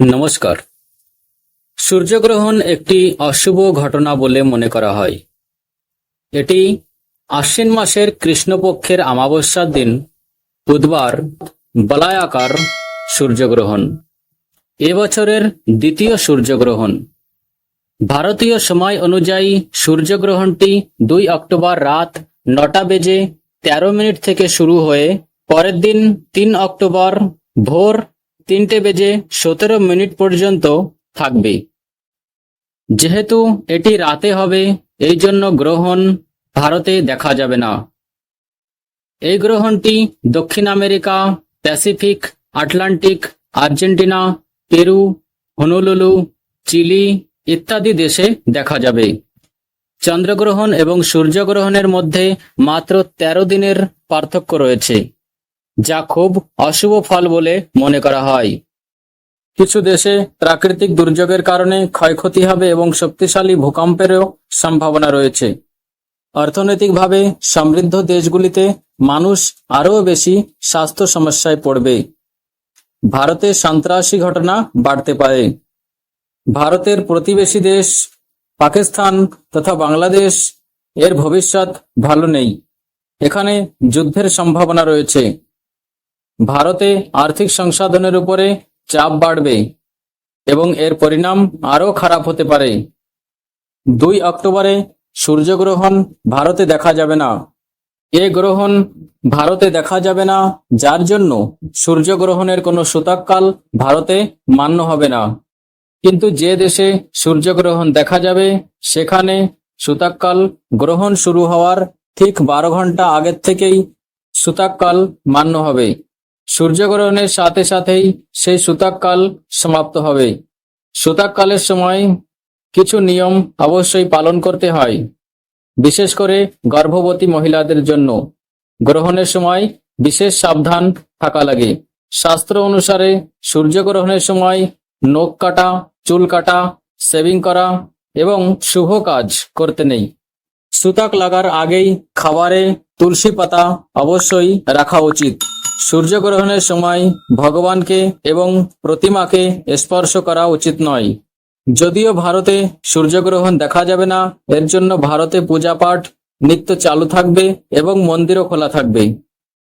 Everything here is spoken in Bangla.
নমস্কার। সূর্যগ্রহণ একটি অশুভ ঘটনা বলে মনে করা হয়। এটি আশ্বিন মাসের কৃষ্ণপক্ষের অমাবস্যার দিন, বুধবার, বলায়াকার সূর্যগ্রহণ। এবছরের দ্বিতীয় সূর্যগ্রহণ। ভারতীয় সময় অনুযায়ী সূর্যগ্রহণটি দুই অক্টোবর রাত নটা বেজে তেরো মিনিট থেকে শুরু হয়ে পরের দিন তিন অক্টোবর ভোর তিনটে বেজে সতেরো মিনিট পর্যন্ত থাকবে। যেহেতু এটি রাতে হবে, এই জন্য গ্রহণ ভারতে দেখা যাবে না। এই গ্রহণটি দক্ষিণ America, Pacific, Atlantic, Argentina, Peru, Honolulu, Chile ইত্যাদি দেশে দেখা যাবে। চন্দ্রগ্রহণ এবং সূর্যগ্রহণের মধ্যে মাত্র তেরো দিনের পার্থক্য রয়েছে। যা খুব অশুভ ফল বলে মনে করা হয়। কিছু দেশে প্রাকৃতিক দুর্যোগের কারণে ক্ষয়ক্ষতি হবে এবং শক্তিশালী ভূকম্পেরও সম্ভাবনা রয়েছে। অর্থনৈতিকভাবে সমৃদ্ধ দেশগুলিতে মানুষ আরও বেশি স্বাস্থ্য সমস্যায় পড়বে। ভারতে সন্ত্রাসী ঘটনা বাড়তে পারে। ভারতের প্রতিবেশী দেশ পাকিস্তান তথা বাংলাদেশ এর ভবিষ্যৎ ভালো নেই। এখানে যুদ্ধের সম্ভাবনা রয়েছে। ভারতে আর্থিক সংসাধনের উপরে চাপ বাড়বে এবং এর পরিণাম আরও খারাপ হতে পারে। দুই অক্টোবরে সূর্যগ্রহণ ভারতে দেখা যাবে না। এ গ্রহণ ভারতে দেখা যাবে না, যার জন্য সূর্যগ্রহণের কোনো সূতককাল ভারতে মান্য হবে না। কিন্তু যে দেশে সূর্যগ্রহণ দেখা যাবে, সেখানে সূতককাল গ্রহণ শুরু হওয়ার ঠিক বারো ঘণ্টা আগের থেকেই সূতককাল মান্য হবে। সূর্যগ্রহণের সাথে সাথেই সেই সূতককাল সমাপ্ত হবে। সূতককালের সময় কিছু নিয়ম অবশ্যই পালন করতে হয়, বিশেষ করে গর্ভবতী মহিলাদের জন্য। গ্রহণের সময় বিশেষ সাবধান থাকা লাগে। শাস্ত্র অনুসারে সূর্যগ্রহণের সময় নখ কাটা, চুল কাটা সেভিং করা এবং শুভ কাজ করতে নেই। সুতাক লাগার আগেই খাবারে তুলসী পাতা অবশ্যই রাখা উচিত। সূর্যগ্রহণের সময় ভগবানকে এবং প্রতিমাকে স্পর্শ করা উচিত নয়। যদিও ভারতে সূর্যগ্রহণ দেখা যাবে না, এর জন্য ভারতে পূজা পাঠ নিত্য চালু থাকবে এবং মন্দিরও খোলা থাকবে।